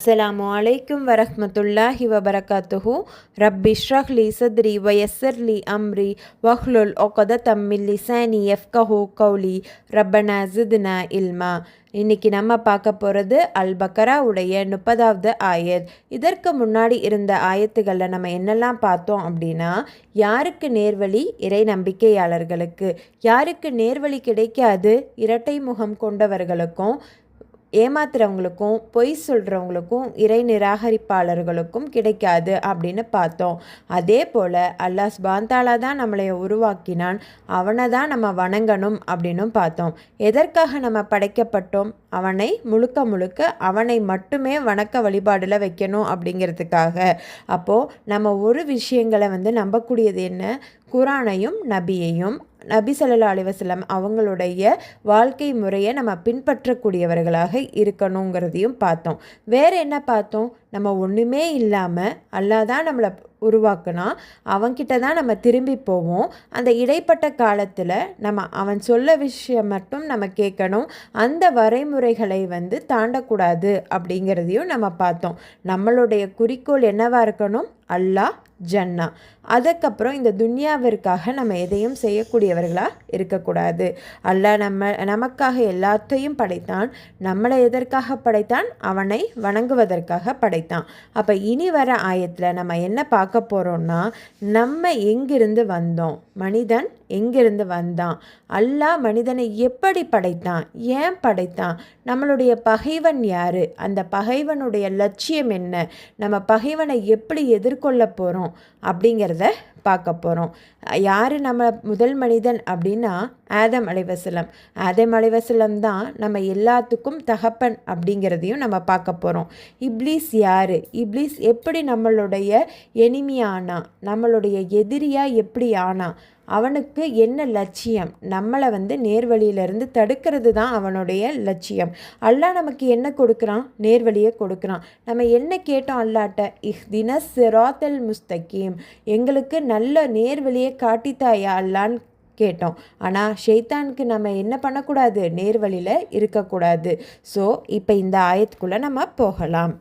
அஸ்லாமு அலைக்கும் வரஹமத்துல்லாஹி வபரகாத்துஹு. ரப்பி ஷஹ்லி சத்ரி வயசர்லி அம்ரி வஹ்லுல் ஒகத மின் லிசானி எஃப்கஹு கௌலி. ரப்பனா ஜித்னா இல்மா. இன்னைக்கு நம்ம பார்க்க போகிறது அல் பக்கரா உடைய முப்பதாவது ஆயத். இதற்கு முன்னாடி இருந்த ஆயத்துகளில் நம்ம என்னெல்லாம் பார்த்தோம் அப்படின்னா யாருக்கு நேர்வழி? இறை நம்பிக்கையாளர்களுக்கு. யாருக்கு நேர்வழி கிடைக்காது? இரட்டை முகம் கொண்டவர்களுக்கும் ஏமாத்துறவங்களுக்கும் பொய் சொல்கிறவங்களுக்கும் இறை நிராகரிப்பாளர்களுக்கும் கிடைக்காது அப்படின்னு பார்த்தோம். அதே போல் அல்லாஹ் ஸ்பாந்தாலா தான் நம்மளை உருவாக்கினான். அவனை தான் நம்ம வணங்கணும் அப்படின்னும் பார்த்தோம். எதற்காக நம்ம படைக்கப்பட்டோம்? அவனை முழுக்க முழுக்க அவனை மட்டுமே வணக்க வழிபாடில் வைக்கணும் அப்படிங்கிறதுக்காக. அப்போது நம்ம ஒரு விஷயங்களை வந்து நம்பக்கூடியது என்ன? குரானையும் நபியையும் நபி சல்லா அலிவசலம் அவங்களுடைய வாழ்க்கை முறையை நம்ம பின்பற்றக்கூடியவர்களாக இருக்கணுங்கிறதையும் பார்த்தோம். வேறு என்ன பார்த்தோம்? நம்ம ஒன்றுமே இல்லாமல் அல்லாதான் நம்மளை உருவாக்குனா அவன்கிட்ட தான் நம்ம திரும்பி போவோம். அந்த இடைப்பட்ட காலத்தில் நம்ம அவன் சொல்ல விஷயம் மட்டும் நம்ம கேட்கணும். அந்த வரைமுறைகளை வந்து தாண்டக்கூடாது அப்படிங்கிறதையும் நம்ம பார்த்தோம். நம்மளுடைய குறிக்கோள் என்னவாக இருக்கணும்? அல்லாஹ் ஜன்னா. அதுக்கப்புறம் இந்த துன்யாவிற்காக நம்ம எதையும் செய்யக்கூடியவர்களாக இருக்கக்கூடாது. அல்லாஹ் நம்ம நமக்காக எல்லாத்தையும் படைத்தான் நம்மளை எதற்காக படைத்தான்? அவனை வணங்குவதற்காக படைத்தான். அப்போ இனி வர ஆயத்தில் நம்ம என்ன பார்க்க போகிறோம்னா நம்ம எங்கிருந்து வந்தோம்? மனிதன் எங்கிருந்து வந்தான்? அல்லாஹ் மனிதனை எப்படி படைத்தான்? ஏன் படைத்தான்? நம்மளுடைய பகைவன் யார்? அந்த பகைவனுடைய லட்சியம் என்ன? நம்ம பகைவனை எப்படி எதிர்கொள்ள போகிறோம் அப்படிங்கிறத பார்க்க போகிறோம் யார் நம்ம முதல் மனிதன் அப்படின்னா ஆதம் அலைவசலம் ஆதம் அலைவசலம் தான் நம்ம எல்லாத்துக்கும் தகப்பன் அப்படிங்கிறதையும் நம்ம பார்க்க போகிறோம் இப்ளீஸ் யார்? இப்ளீஸ் எப்படி நம்மளுடைய எனிமியானா நம்மளுடைய எதிரியாக எப்படி ஆனா அவனுக்கு என்ன லட்சியம்? நம்மளை வந்து நேர்வழியிலேருந்து தடுக்கிறது தான் அவனுடைய லட்சியம். அல்லாஹ் நமக்கு என்ன கொடுக்குறான்? நேர்வழியை கொடுக்குறான். நம்ம என்ன கேட்டோம் அல்லாட்ட? இஹ் தின சிராத்தல் முஸ்தகீம். எங்களுக்கு நல்ல நேர்வழியை காட்டித்தாயா அல்லான்னு கேட்டோம். ஆனால் ஷெய்தானுக்கு நம்ம என்ன பண்ணக்கூடாது? நேர்வழியில் இருக்கக்கூடாது. ஸோ இப்போ இந்த ஆயத்துக்குள்ளே நம்ம போகலாம்.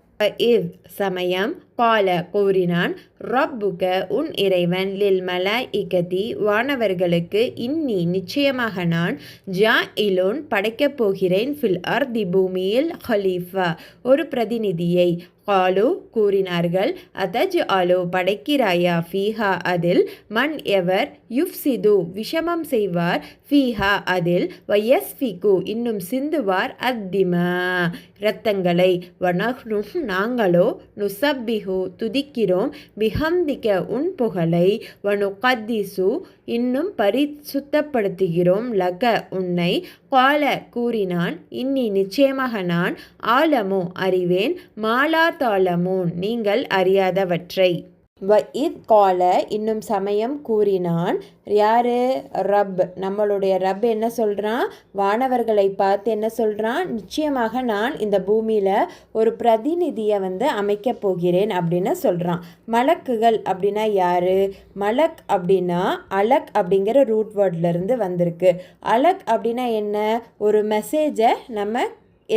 இவ் சமயம் பால கூறினான் ரப்புக உன் இறைவன் லில் இகதி வானவர்களுக்கு இன்னி நிச்சயமாக நான் ஜா இலோன் படைக்கப் போகிறேன் ஃபில் அர்தி பூமியில் ஹலீஃபா. ஒரு பிரதிநிதியை காலு கூறினார்கள் அதஜ் ஆலோ படைக்கிறாயா ஃபீஹா அதில்? மண் எவர் யுஃப்சிது? விஷமம் செய்வார் ஃபீஹா அதில்? வயஸ்ஃபிகு? இன்னும் சிந்துவார் அத்திம. இரத்தங்களை வனஹ்னு நாங்களோ நுசப்பிஹு துதிக்கிறோம். பிஹம்திக்க உன் புகழை வனு கத்திசு இன்னும் பரிசுத்தப்படுத்துகிறோம். லக உன்னை கால கூறினான். இன்னி நிச்சயமாக நான் ஆலமோ அறிவேன். மாலா தாளமோ நீங்கள் அறியாதவற்றை. வ இத் கால இன்னும் சமயம் கூறினான். யாரு? ரப். நம்மளுடைய ரப் என்ன சொல்கிறான் வானவர்களை பார்த்து என்ன சொல்கிறான் நிச்சயமாக நான் இந்த பூமியில் ஒரு பிரதிநிதியை வந்து அமைக்கப் போகிறேன் அப்படின்னு சொல்கிறான் மலக்குகள் அப்படின்னா யார்? மலக் அப்படின்னா அலக் அப்படிங்கிற ரூட் வேர்ட்லேருந்து வந்திருக்கு. அலக் அப்படின்னா என்ன? ஒரு மெசேஜை நம்ம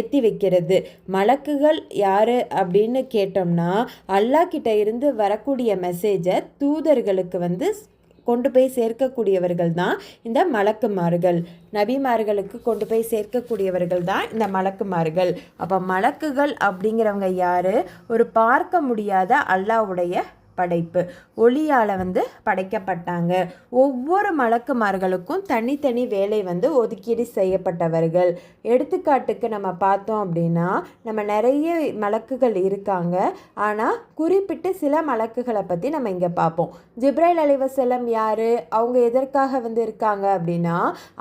எத்தி வைக்கிறது. மலக்குகள் யார் அப்படின்னு கேட்டோம்னா அல்லா கிட்ட இருந்து வரக்கூடிய மெசேஜை தூதர்களுக்கு வந்து கொண்டு போய் சேர்க்கக்கூடியவர்கள் தான் இந்த மலக்குமார்கள். நபிமார்களுக்கு கொண்டு போய் சேர்க்கக்கூடியவர்கள் தான் இந்த மலக்குமார்கள். அப்போ மலக்குகள் அப்படிங்கிறவங்க யார்? ஒரு பார்க்க முடியாத அல்லாவுடைய படைப்பு. ஒளியால் வந்து படைக்கப்பட்டாங்க. ஒவ்வொரு மலக்குமார்களுக்கும் தனித்தனி வேலை வந்து ஒதுக்கீடு செய்யப்பட்டவர்கள். எடுத்துக்காட்டுக்கு நம்ம பார்த்தோம் அப்படின்னா நம்ம நிறைய மலக்குகள் இருக்காங்க. ஆனால் குறிப்பிட்டு சில மலக்குகளை பற்றி நம்ம இங்கே பார்ப்போம். ஜிப்ரைல் அலைவசலம் யார்? அவங்க எதற்காக வந்து இருக்காங்க அப்படின்னா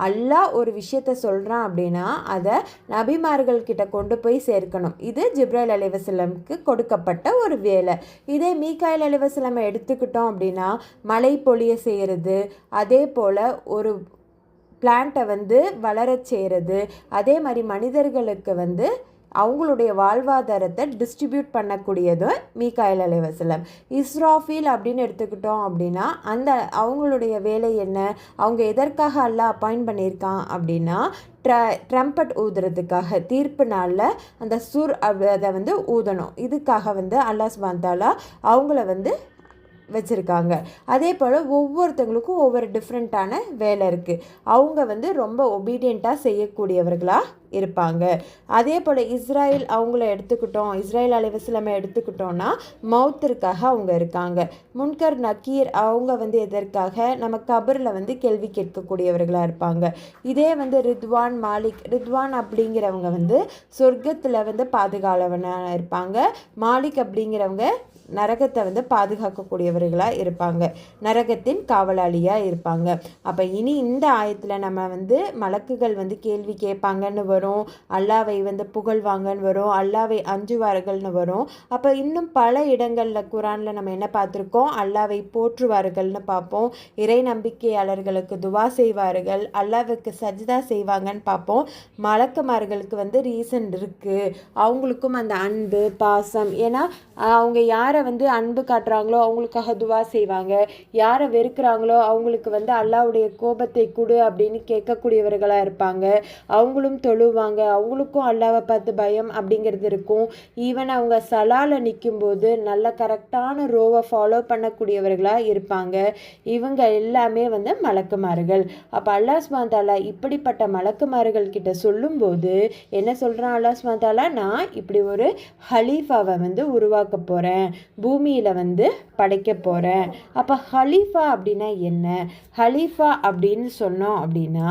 அல்லாஹ் ஒரு விஷயத்த சொல்கிறான் அப்படின்னா அதை நபிமார்கள் கிட்ட கொண்டு போய் சேர்க்கணும். இது ஜிப்ரைல் அலிவசலம்க்கு கொடுக்கப்பட்ட ஒரு வேலை. இதே மீகாயில் அலி எடுத்துக்கிட்டோம் அப்படின்னா மழை பொழிய செய்கிறது அதே போல் ஒரு பிளான்ட்டை வந்து வளரச் செய்கிறது அதே மாதிரி மனிதர்களுக்கு வந்து அவங்களுடைய வாழ்வாதாரத்தை டிஸ்ட்ரிபியூட் பண்ணக்கூடியது மீகாயில் அலைவசலம். இஸ்ராஃபீல் அப்படின்னு எடுத்துக்கிட்டோம் அப்படின்னா அந்த அவங்களுடைய வேலை என்ன? அவங்க எதற்காக அல்லா அப்பாயின்ட் பண்ணியிருக்கான் அப்படின்னா ட்ர ட்ரம்பட் ஊதுறதுக்காக தீர்ப்பு நாளில் அந்த சுர் அதை வந்து ஊதணும். இதுக்காக வந்து அல்லாஸ் சுபாந்தாலா அவங்கள வந்து வச்சுருக்காங்க. அதே போல் ஒவ்வொருத்தங்களுக்கும் ஒவ்வொரு டிஃப்ரெண்ட்டான வேலை இருக்குது அவங்க வந்து ரொம்ப ஒபீடியண்ட்டாக செய்யக்கூடியவர்களாக இருப்பாங்க. அதே போல் இஸ்ரேல் அவங்கள எடுத்துக்கிட்டோம் இஸ்ரேல் அலைவசிலமை எடுத்துக்கிட்டோன்னா மவுத்திற்காக அவங்க இருக்காங்க. முன்கர் நக்கீர் அவங்க வந்து எதற்காக? நம்ம கபரில் வந்து கேள்வி கேட்கக்கூடியவர்களாக இருப்பாங்க. இதே வந்து ரித்வான் மாலிக். ரித்வான் அப்படிங்கிறவங்க வந்து சொர்க்கத்தில் வந்து பாதுகாவலனாக இருப்பாங்க. மாலிக் அப்படிங்கிறவங்க நரகத்தை வந்து பாதுகாக்கக்கூடியவர்களாக இருப்பாங்க. நரகத்தின் காவலாளியாக இருப்பாங்க. அப்போ இனி இந்த ஆயத்தில் நம்ம வந்து மலக்குகள் வந்து கேள்வி கேட்பாங்கன்னு வரும். அல்லாவை வந்து புகழ்வாங்கன்னு வரும். அல்லாவை அஞ்சுவார்கள்னு வரும். அப்போ இன்னும் பல இடங்களில் குரானில் நம்ம என்ன பார்த்துருக்கோம்? அல்லாவை போற்றுவார்கள்னு பார்ப்போம். இறை நம்பிக்கையாளர்களுக்கு துவா செய்வார்கள். அல்லாவுக்கு சஜிதா செய்வாங்கன்னு பார்ப்போம். மலக்குமார்களுக்கு வந்து ரீசன் இருக்குது அவங்களுக்கும் அந்த அன்பு பாசம். ஏன்னா அவங்க யாரை வந்து அன்பு காட்டுறாங்களோ அவங்களுக்காக துவா செய்வாங்க. யாரை வெறுக்கிறாங்களோ அவங்களுக்கு வந்து அல்லாவுடைய கோபத்தை கொடு அப்படின்னு கேட்கக்கூடியவர்களாக இருப்பாங்க. அவங்களும் தொழுவாங்க. அவங்களுக்கும் அல்லாவை பார்த்து பயம் அப்படிங்கிறது இருக்கும். ஈவன் அவங்க சலால நிற்கும்போது நல்ல கரெக்டான ரோவை ஃபாலோ பண்ணக்கூடியவர்களாக இருப்பாங்க. இவங்க எல்லாமே வந்து மலக்குமார்கள். அப்போ அல்லாஹ் ஸ்மாந்தாலா இப்படிப்பட்ட மலக்குமார்கள் கிட்ட சொல்லும்போது என்ன சொல்கிறான் அல்லாஹ் ஸ்மாந்தாலா நான் இப்படி ஒரு ஹலீஃபாவை வந்து உருவாக்க போகிறேன் பூமியில் வந்து படைக்க போகிறேன் அப்போ ஹலீஃபா அப்படின்னா என்ன? ஹலீஃபா அப்படின்னு சொன்னோம் அப்படின்னா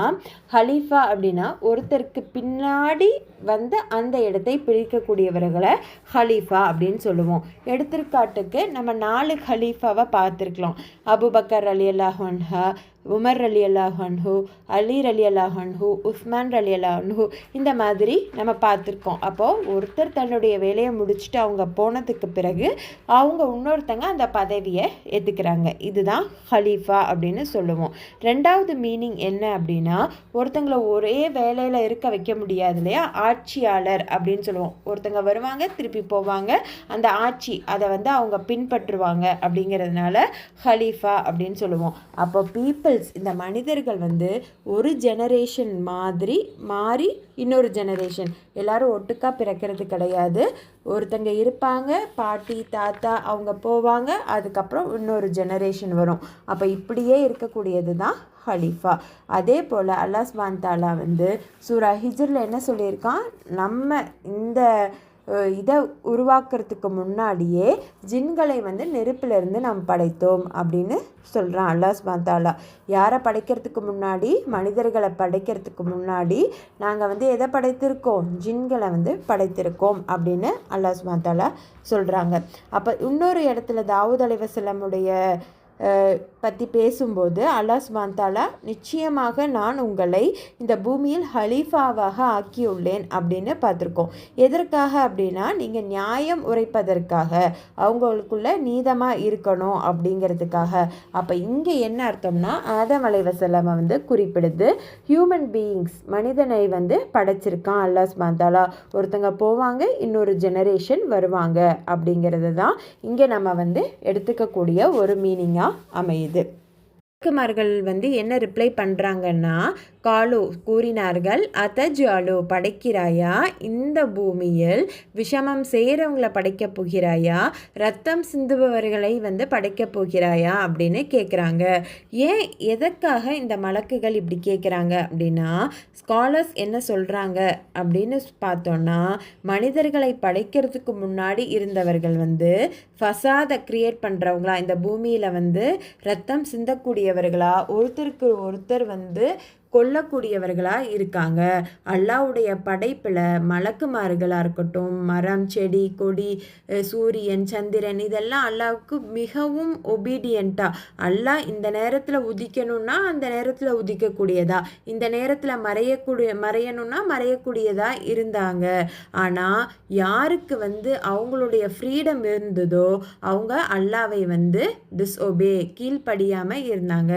ஹலீஃபா அப்படின்னா ஒருத்தருக்கு பின்னாடி வந்து அந்த இடத்தை பிரிக்கக்கூடியவர்களை ஹலீஃபா அப்படின்னு சொல்லுவோம். எடுத்துக்காட்டுக்கு நம்ம நாலு ஹலீஃபாவை பார்த்துருக்கலாம். அபுபக்கர் அலி அல்லாஹன்ஹா உமர் அலி அல்லாஹன்ஹு அலி அலி அல்லாஹன்ஹு உஸ்மான் அலி அல்லாஹன்ஹு இந்த மாதிரி நம்ம பார்த்துருக்கோம். அப்போது ஒருத்தர் தன்னுடைய வேலையை முடிச்சுட்டு அவங்க போனதுக்கு பிறகு அவங்க இன்னொருத்தங்க அந்த பதவியை ஏற்றுக்கிறாங்க இதுதான் ஹலீஃபா அப்படின்னு சொல்லுவோம். ரெண்டாவது மீனிங் என்ன அப்படின்னா ஒருத்தங்களை ஒரே வேலையில் இருக்க வைக்க முடியாது இல்லையா? ஆட்சியாளர் அப்படின்னு சொல்லுவோம். ஒருத்தங்க வருவாங்க திருப்பி போவாங்க. அந்த ஆட்சி அதை வந்து அவங்க பின்பற்றுவாங்க அப்படிங்கிறதுனால ஹலீஃபா அப்படின்னு சொல்லுவோம். அப்போ பீப்புள்ஸ் இந்த மனிதர்கள் வந்து ஒரு ஜெனரேஷன் மாதிரி மாறி இன்னொரு ஜெனரேஷன் எல்லாரும் ஒட்டுக்காக பிறக்கிறது கிடையாது. ஒருத்தங்க இருப்பாங்க பாட்டி தாத்தா அவங்க போவாங்க அதுக்கப்புறம் இன்னொரு ஜெனரேஷன் வரும். அப்போ இப்படியே இருக்கக்கூடியது தான் ஹலீஃபா. அதே போல் அல்லாஹ் தாலா வந்து சூரா ஹிஜரில் என்ன சொல்லியிருக்கான்? நம்ம இந்த இதை உருவாக்குறதுக்கு முன்னாடியே ஜின்களை வந்து நெருப்பிலிருந்து நாம் படைத்தோம் அப்படின்னு சொல்கிறான் அல்லாஹ் தாலா யாரை படைக்கிறதுக்கு முன்னாடி? மனிதர்களை படைக்கிறதுக்கு முன்னாடி நாங்கள் வந்து எதை படைத்திருக்கோம்? ஜின்களை வந்து படைத்திருக்கோம் அப்படின்னு அல்லாஹ் தாலா சொல்கிறாங்க அப்போ இன்னொரு இடத்துல தாவூத் அலைவசலமுடைய பற்றி பேசும்போது அல்லாஹ் சுபாந்தாலா நிச்சயமாக நான் உங்களை இந்த பூமியில் ஹலீஃபாவாக ஆக்கியுள்ளேன் அப்படின்னு பார்த்துருக்கோம். எதற்காக அப்படின்னா நீங்கள் நியாயம் உரைப்பதற்காக அவங்களுக்குள்ள நீதமாக இருக்கணும் அப்படிங்கிறதுக்காக. அப்போ இங்கே என்ன அர்த்தம்னா ஆதம் அலைவசலமை வந்து குறிப்பிடுது ஹியூமன் பீயிங்ஸ் மனிதனை வந்து படைச்சிருக்கான் அல்லாஹ் சுபாந்தாலா ஒருத்தங்க போவாங்க இன்னொரு ஜெனரேஷன் வருவாங்க. அப்படிங்கிறது தான் இங்கே நம்ம வந்து எடுத்துக்கக்கூடிய ஒரு மீனிங்காக அமையுது. குமார்கள் வந்து என்ன ரிப்ளை பண்ணுறாங்கன்னா காலு கூறினார்கள் அத்தஜாலு படைக்கிறாயா? இந்த பூமியில் விஷமம் செய்கிறவங்களை படைக்கப் போகிறாயா? ரத்தம் சிந்துபவர்களை வந்து படைக்கப் போகிறாயா? அப்படின்னு கேட்குறாங்க ஏன் எதற்காக இந்த மலக்குகள் இப்படி கேட்குறாங்க அப்படின்னா ஸ்காலர்ஸ் என்ன சொல்கிறாங்க அப்படின்னு பார்த்தோன்னா மனிதர்களை படைக்கிறதுக்கு முன்னாடி இருந்தவர்கள் வந்து ஃபசாதை க்ரியேட் பண்ணுறவங்களா இந்த பூமியில் வந்து ரத்தம் சிந்தக்கூடியவர்களா ஒருத்தருக்கு ஒருத்தர் வந்து கொல்லக்கூடியவர்களாக இருக்காங்க. அல்லாவுடைய படைப்பில் மலக்குமார்களாக இருக்கட்டும் மரம் செடி கொடி சூரியன் சந்திரன் இதெல்லாம் அல்லாவுக்கு மிகவும் ஒபீடியண்ட்டாக அல்லாஹ் இந்த நேரத்தில் உதிக்கணும்னா அந்த நேரத்தில் உதிக்கக்கூடியதா. இந்த நேரத்தில் மறையக்கூடிய மறையணும்னா மறையக்கூடியதாக இருந்தாங்க. ஆனால் யாருக்கு வந்து அவங்களுடைய ஃப்ரீடம் இருந்ததோ அவங்க அல்லாவை வந்து டிஸ்ஒபே கீழ்ப்படியாமல் இருந்தாங்க.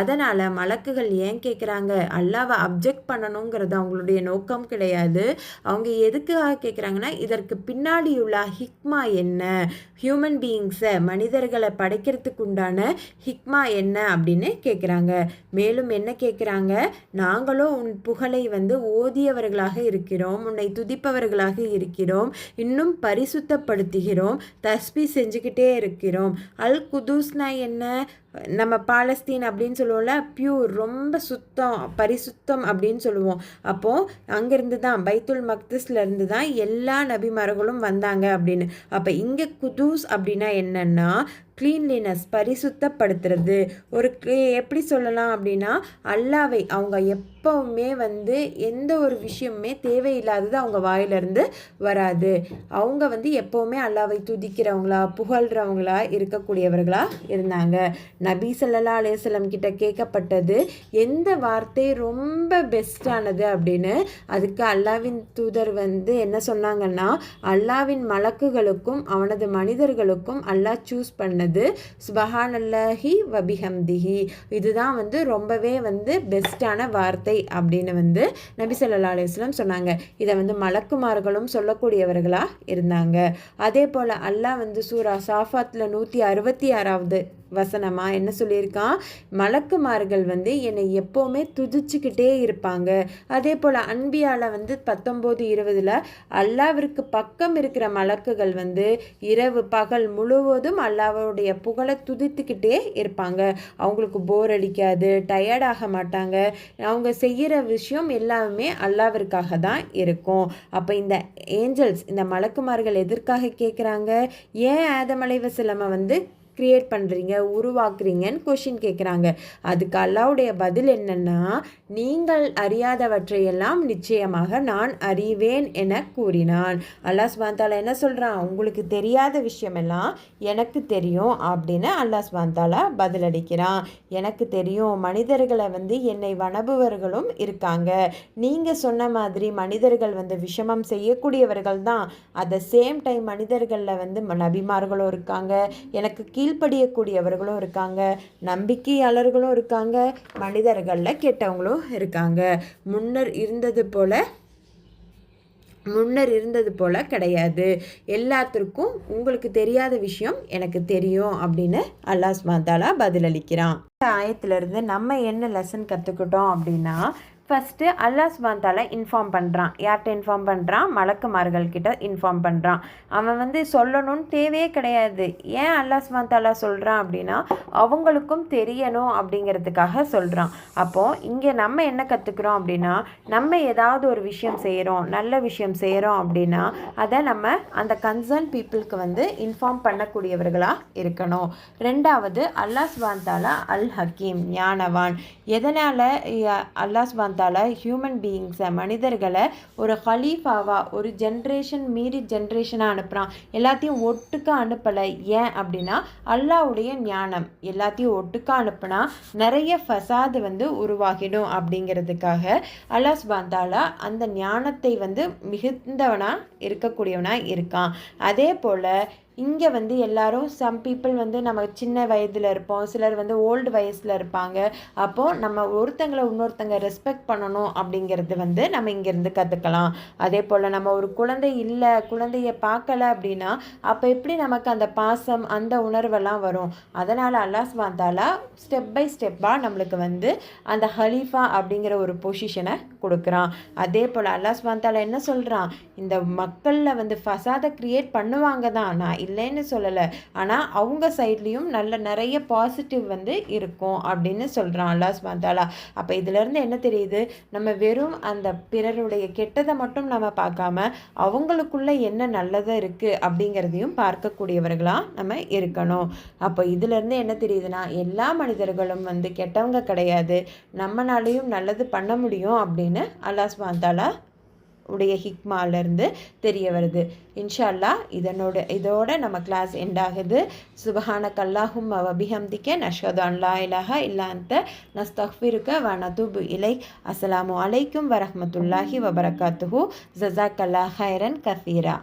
அதனால் மலக்குகள் ஏன் கேட்குறாங்க அல்லாவை அப்ஜெக்ட் பண்ணணுங்கிறது அவங்களுடைய நோக்கம் கிடையாது. அவங்க எதுக்காக கேட்குறாங்கன்னா இதற்கு பின்னாடி உள்ள ஹிக்மா என்ன ஹியூமன் பீயிங்ஸை மனிதர்களை படைக்கிறதுக்கு உண்டான ஹிக்மா என்ன அப்படின்னு கேட்குறாங்க மேலும் என்ன கேட்குறாங்க நாங்களும் உன் புகழை வந்து ஓதியவர்களாக இருக்கிறோம் உன்னை துதிப்பவர்களாக இருக்கிறோம் இன்னும் பரிசுத்தப்படுத்துகிறோம் தஸ்பி செஞ்சுக்கிட்டே இருக்கிறோம். அல் குதூஸ்னா என்ன? நம்ம பாலஸ்தீன் அப்படின்னு சொல்லுவோம்ல பியூர் ரொம்ப சுத்தம் பரிசுத்தம் அப்படின்னு சொல்லுவோம். அப்போது அங்கேருந்து தான் பைத்துல் மக்தஸ்லேருந்து தான் எல்லா நபிமார்களும் வந்தாங்க அப்படின்னு. அப்போ இங்கே குதூஸ் அப்படின்னா என்னென்னா க்ளீன்லினஸ் பரிசுத்தப்படுத்துறது. ஒரு எப்படி சொல்லலாம் அப்படின்னா அல்லாவை அவங்க எப்போவுமே வந்து எந்த ஒரு விஷயமுமே தேவையில்லாதது அவங்க வாயிலிருந்து வராது. அவங்க வந்து எப்போவுமே அல்லாவை துதிக்கிறவங்களா புகழ்கிறவங்களா இருக்கக்கூடியவர்களாக இருந்தாங்க. நபி சல்லல்லா அலேஸ்லம் கிட்ட கேட்கப்பட்டது எந்த வார்த்தை ரொம்ப பெஸ்டானது அப்படின்னு அதுக்கு அல்லாவின் தூதர் வந்து என்ன சொன்னாங்கன்னா அல்லாவின் மலக்குகளுக்கும் அவனது மனிதர்களுக்கும் அல்லாஹ் சூஸ் பண்ண சொன்னது சுபஹானல்லாஹி வபிஹம்திஹி. இதுதான் வந்து ரொம்பவே வந்து பெஸ்ட்டான வார்த்தை அப்படின்னு வந்து நபி சொல்லா அலுவலம் சொன்னாங்க. இதை வந்து மலக்குமார்களும் சொல்லக்கூடியவர்களாக இருந்தாங்க. அதே போல் அல்லாஹ் வந்து சூரா சாஃபாத்தில் நூற்றி அறுபத்தி ஆறாவது வசனமாக என்ன சொல்லியிருக்கான்? மலக்குமார்கள் வந்து என்னை எப்போவுமே துதிச்சுக்கிட்டே இருப்பாங்க. அதே போல் அன்பியால் வந்து பத்தொம்போது இருபதில் அல்லாவிற்கு பக்கம் இருக்கிற மலக்குகள் வந்து இரவு பகல் முழுவதும் அல்லாவுடைய புகழை துதித்துக்கிட்டே இருப்பாங்க. அவங்களுக்கு போர் அடிக்காது டயர்டாக மாட்டாங்க. அவங்க செய்கிற விஷயம் எல்லாமே அல்லாவிற்காக தான் இருக்கும். அப்போ இந்த ஏஞ்சல்ஸ் இந்த மலக்குமார்கள் எதற்காக கேட்குறாங்க ஏன் ஆதமலைவசலமை வந்து க்ரியேட் பண்ணுறீங்க உருவாக்குறீங்கன்னு கொஷின் கேட்குறாங்க அதுக்கு அல்லாவுடைய பதில் என்னென்னா நீங்கள் அறியாதவற்றையெல்லாம் நிச்சயமாக நான் அறிவேன் என கூறினான். அல்லாஹ் ஸ்வாந்தாலா என்ன சொல்கிறான் உங்களுக்கு தெரியாத விஷயமெல்லாம் எனக்கு தெரியும் அப்படின்னு அல்லாஹ் ஸ்வாந்தாலா பதிலளிக்கிறான். எனக்கு தெரியும் மனிதர்களை வந்து என்னை வணபுவர்களும் இருக்காங்க. நீங்கள் சொன்ன மாதிரி மனிதர்கள் வந்து விஷமம் செய்யக்கூடியவர்கள் தான் அட் த சேம் டைம் மனிதர்களில் வந்து நபிமார்களும் இருக்காங்க. எனக்கு கீ கீழ்ப்படியக்கூடியவர்களும் இருக்காங்க. நம்பிக்கையாளர்களும் இருக்காங்க. மனிதர்களில் கெட்டவங்களும் இருக்காங்க. முன்னர் இருந்தது போல் முன்னர் இருந்தது போல் கிடையாது. எல்லாத்திற்கும் உங்களுக்கு தெரியாத விஷயம் எனக்கு தெரியும் அப்படின்னு அல்லாஸ் மாதாலா பதிலளிக்கிறான். ஆயத்திலிருந்து நம்ம என்ன லெசன் கற்றுக்கிட்டோம் அப்படின்னா ஃபஸ்ட்டு அல்லா சுபாந்தால இன்ஃபார்ம் பண்ணுறான் யார்கிட்ட இன்ஃபார்ம் பண்ணுறான் மலக்குமார்கள்கிட்ட இன்ஃபார்ம் பண்ணுறான் அவன் வந்து சொல்லணும்னு தேவையே கிடையாது. ஏன் அல்லா சுபாந்தாலா சொல்கிறான் அப்படின்னா அவங்களுக்கும் தெரியணும் அப்படிங்கிறதுக்காக சொல்கிறான் அப்போது இங்கே நம்ம என்ன கற்றுக்குறோம் அப்படின்னா நம்ம ஏதாவது ஒரு விஷயம் செய்கிறோம் நல்ல விஷயம் செய்கிறோம் அப்படின்னா அதை நம்ம அந்த கன்சர்ன் பீப்புளுக்கு வந்து இன்ஃபார்ம் பண்ணக்கூடியவர்களாக இருக்கணும். ரெண்டாவது அல்லா சுபாந்தாலா அல் ஹக்கீம் ஞானவான். எதனால் அல்லா சுபான் தால ஹியூமன் பீயிங்ஸை மனிதர்களை ஒரு ஹலீஃபாவாக ஒரு ஜென்ரேஷன் மீறி ஜென்ரேஷனாக அனுப்புகிறான் எல்லாத்தையும் ஒட்டுக்க அனுப்பலை. ஏன் அப்படின்னா அல்லாவுடைய ஞானம். எல்லாத்தையும் ஒட்டுக்க அனுப்புனா நிறைய ஃபசாது வந்து உருவாகிடும் அப்படிங்கிறதுக்காக அல்லாஸ் பாந்தாலா அந்த ஞானத்தை வந்து மிகுந்தவனாக இருக்கக்கூடியவனாக இருக்கான். அதே போல் இங்கே வந்து எல்லாரும் சம் பீப்புள் வந்து நம்ம சின்ன வயதில் இருப்போம் சிலர் வந்து ஓல்டு வயசில் இருப்பாங்க. அப்போது நம்ம ஒருத்தங்களை இன்னொருத்தங்க ரெஸ்பெக்ட் பண்ணணும் அப்படிங்கிறது வந்து நம்ம இங்கேருந்து கற்றுக்கலாம் அதே போல் நம்ம ஒரு குழந்தை இல்லை குழந்தைய பார்க்கல அப்படின்னா அப்போ எப்படி நமக்கு அந்த பாசம் அந்த உணர்வெல்லாம் வரும்? அதனால் அல்லாஸ் வாந்தாலா ஸ்டெப் பை ஸ்டெப்பாக நம்மளுக்கு வந்து அந்த ஹலீஃபா அப்படிங்கிற ஒரு பொசிஷனை கொடுக்குறான். அதே போல் அல்லாஸ் வாந்தாலா என்ன சொல்கிறான் இந்த மக்களில் வந்து ஃபசாதை க்ரியேட் பண்ணுவாங்க தான். நான் இல்லைன்னு சொல்லலை. ஆனால் அவங்க சைட்லேயும் நல்ல நிறைய பாசிட்டிவ் வந்து இருக்கும் அப்படின்னு சொல்கிறான் அல்லாஸ் மாந்தாலா அப்போ இதுலேருந்து என்ன தெரியுது? நம்ம வெறும் அந்த பிறருடைய கெட்டதை மட்டும் நம்ம பார்க்காம அவங்களுக்குள்ள என்ன நல்லதாக இருக்குது அப்படிங்கிறதையும் பார்க்கக்கூடியவர்களாக நம்ம இருக்கணும். அப்போ இதுலேருந்து என்ன தெரியுதுன்னா எல்லா மனிதர்களும் வந்து கெட்டவங்க கிடையாது. நம்மளாலையும் நல்லது பண்ண முடியும் அப்படின்னு அல்லாஸ் மாதாலா உடைய ஹிக்மாலேருந்து தெரிய வருது. இன்ஷால்லா இதனோட இதோட நம்ம கிளாஸ் எண்ட் ஆகுது. சுபஹான கல்லாஹும் வபிஹம்திக்க நஷ்கது அன்லா இலாஹா இல்லாந்த நஸ்தஃபிருக்க வனதுபு இலை அஸ்லாம் அலைக்கும் வரமத்துல்லாஹி வபரகாத்துஹூ. ஜசாக் அல்லா ஹைரன் கஃபீரா